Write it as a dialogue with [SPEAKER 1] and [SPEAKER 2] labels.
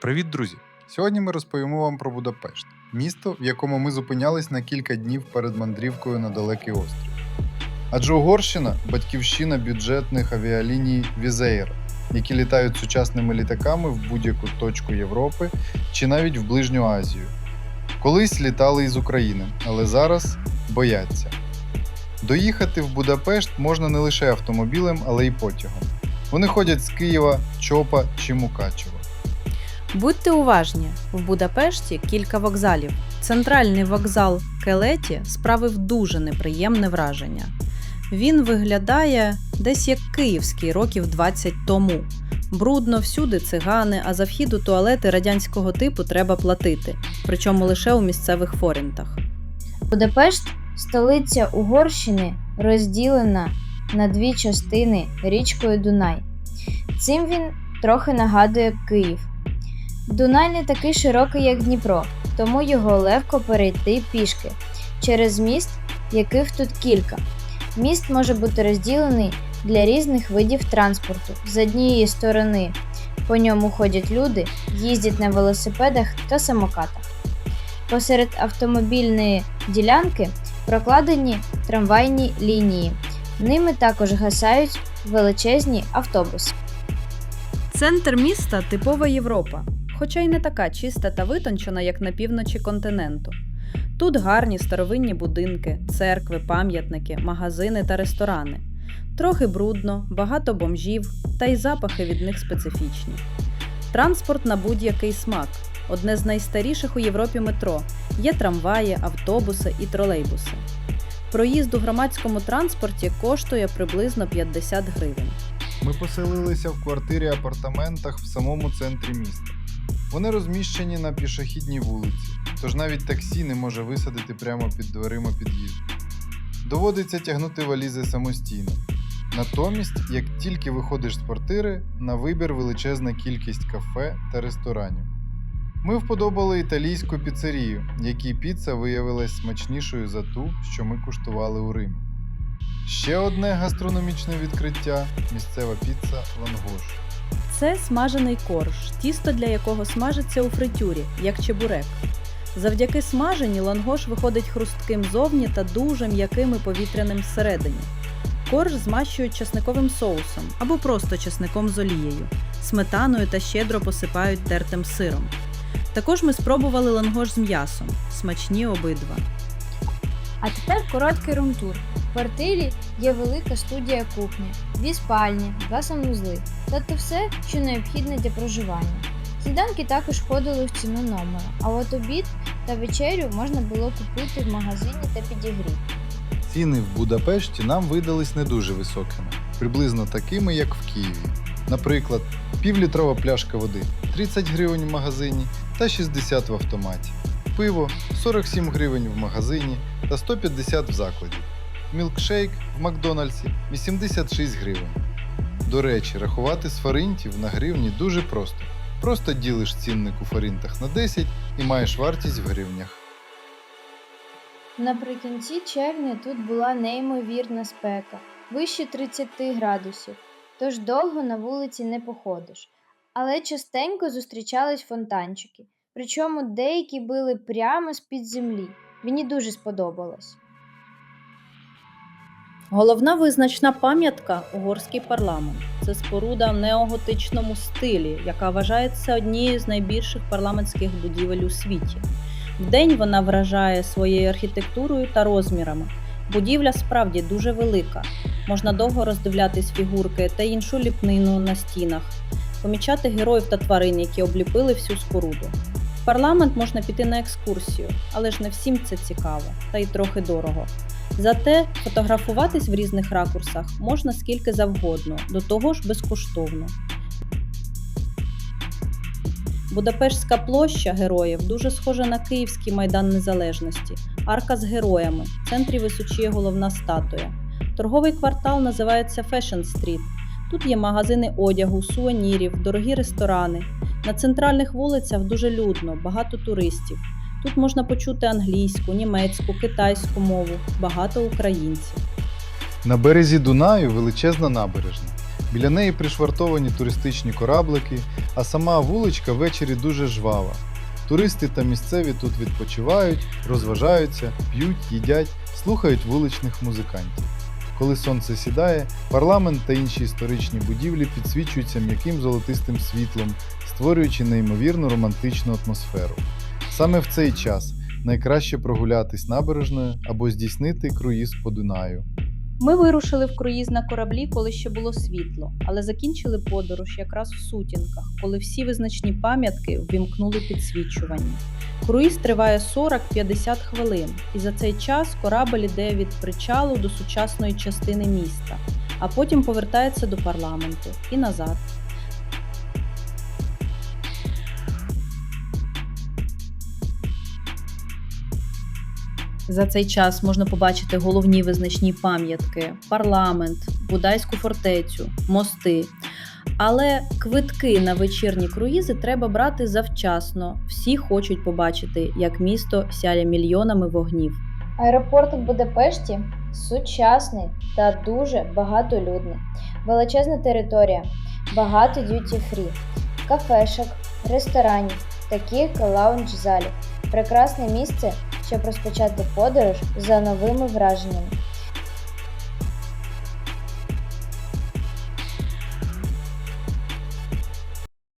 [SPEAKER 1] Привіт, друзі! Сьогодні ми розповімо вам про Будапешт, місто, в якому ми зупинялись на кілька днів перед мандрівкою на далекий острів. Адже Угорщина батьківщина бюджетних авіаліній Візеєр, які літають сучасними літаками в будь-яку точку Європи чи навіть в Ближню Азію. Колись літали із України, але зараз бояться. Доїхати в Будапешт можна не лише автомобілем, але й потягом. Вони ходять з Києва, Чопа чи Мукачева.
[SPEAKER 2] Будьте уважні, в Будапешті кілька вокзалів. Центральний вокзал Келеті справив дуже неприємне враження. Він виглядає десь як київський років 20 тому. Брудно всюди цигани, а за вхід у туалети радянського типу треба платити, причому лише у місцевих форінтах.
[SPEAKER 3] Будапешт столиця Угорщини, розділена на дві частини річкою Дунай. Цим він трохи нагадує Київ. Дунай не такий широкий, як Дніпро, тому його легко перейти пішки через міст, яких тут кілька. Міст може бути розділений для різних видів транспорту. З однієї сторони по ньому ходять люди, їздять на велосипедах та самокатах. Посеред автомобільної ділянки прокладені трамвайні лінії. Ними також гасають величезні автобуси.
[SPEAKER 2] Центр міста типова Європа, хоча й не така чиста та витончена, як на півночі континенту. Тут гарні старовинні будинки, церкви, пам'ятники, магазини та ресторани. Трохи брудно, багато бомжів, та й запахи від них специфічні. Транспорт на будь-який смак. Одне з найстаріших у Європі метро. Є трамваї, автобуси і тролейбуси. Проїзд у громадському транспорті коштує приблизно 50 гривень.
[SPEAKER 1] Ми поселилися в квартирі апартаментах в самому центрі міста. Вони розміщені на пішохідній вулиці, тож навіть таксі не може висадити прямо під дверима під'їзду. Доводиться тягнути валізи самостійно. Натомість, як тільки виходиш з квартири, на вибір величезна кількість кафе та ресторанів. Ми вподобали італійську піцерію, якій піца виявилась смачнішою за ту, що ми куштували у Римі. Ще одне гастрономічне відкриття місцева піца лангош.
[SPEAKER 2] Це смажений корж, тісто для якого смажиться у фритюрі, як чебурек. Завдяки смаженні лангош виходить хрустким зовні та дуже м'яким і повітряним всередині. Корж змащують чесниковим соусом або просто чесником з олією, сметаною та щедро посипають тертим сиром. Також ми спробували лангош з м'ясом, смачні обидва.
[SPEAKER 3] А тепер короткий румтур. В квартирі є велика студія кухні, дві спальні, два санвузли, тобто все, що необхідне для проживання. Сніданки також входили в ціну номера, а от обід та вечерю можна було купити в магазині та підігріти.
[SPEAKER 1] Ціни в Будапешті нам видались не дуже високими, приблизно такими, як в Києві. Наприклад, півлітрова пляшка води 30 гривень в магазині та 60 в автоматі. Пиво 47 гривень в магазині та 150 в закладі. Мілкшейк в Макдональдсі 86 гривень. До речі, рахувати з фаринтів на гривні дуже просто. Просто ділиш цінник у фаринтах на 10 і маєш вартість в гривнях.
[SPEAKER 3] Наприкінці червня тут була неймовірна спека, вище 30 градусів, тож довго на вулиці не походиш. Але частенько зустрічались фонтанчики, причому деякі били прямо з-під землі. Мені дуже сподобалось.
[SPEAKER 2] Головна визначна пам'ятка угорський парламент. Це споруда в неоготичному стилі, яка вважається однією з найбільших парламентських будівель у світі. Вдень вона вражає своєю архітектурою та розмірами. Будівля справді дуже велика. Можна довго роздивлятись фігурки та іншу ліпнину на стінах, помічати героїв та тварин, які обліпили всю споруду. В парламент можна піти на екскурсію, але ж не всім це цікаво, та й трохи дорого. Зате фотографуватись в різних ракурсах можна скільки завгодно, до того ж безкоштовно. Будапештська площа героїв дуже схожа на Київський майдан Незалежності, арка з героями, в центрі височіє головна статуя. Торговий квартал називається Fashion Street. Тут є магазини одягу, сувенірів, дорогі ресторани. На центральних вулицях дуже людно, багато туристів. Тут можна почути англійську, німецьку, китайську мову, багато українців.
[SPEAKER 1] На березі Дунаю величезна набережна. Біля неї пришвартовані туристичні кораблики, а сама вуличка ввечері дуже жвава. Туристи та місцеві тут відпочивають, розважаються, п'ють, їдять, слухають вуличних музикантів. Коли сонце сідає, парламент та інші історичні будівлі підсвічуються м'яким золотистим світлом, створюючи неймовірну романтичну атмосферу. Саме в цей час найкраще прогулятись набережною або здійснити круїз по Дунаю.
[SPEAKER 2] Ми вирушили в круїз на кораблі, коли ще було світло, але закінчили подорож якраз в сутінках, коли всі визначні пам'ятки ввімкнули підсвічування. Круїз триває 40-50 хвилин, і за цей час корабель іде від причалу до сучасної частини міста, а потім повертається до парламенту і назад. За цей час можна побачити головні визначні пам'ятки, парламент, Будайську фортецю, мости. Але квитки на вечірні круїзи треба брати завчасно. Всі хочуть побачити, як місто сяє мільйонами вогнів.
[SPEAKER 3] Аеропорт у Будапешті сучасний та дуже багатолюдний. Величезна територія, багато д'юті-фрі, кафешок, ресторанів та кілька лаунж-залів. Прекрасне місце, щоб розпочати подорож за новими враженнями.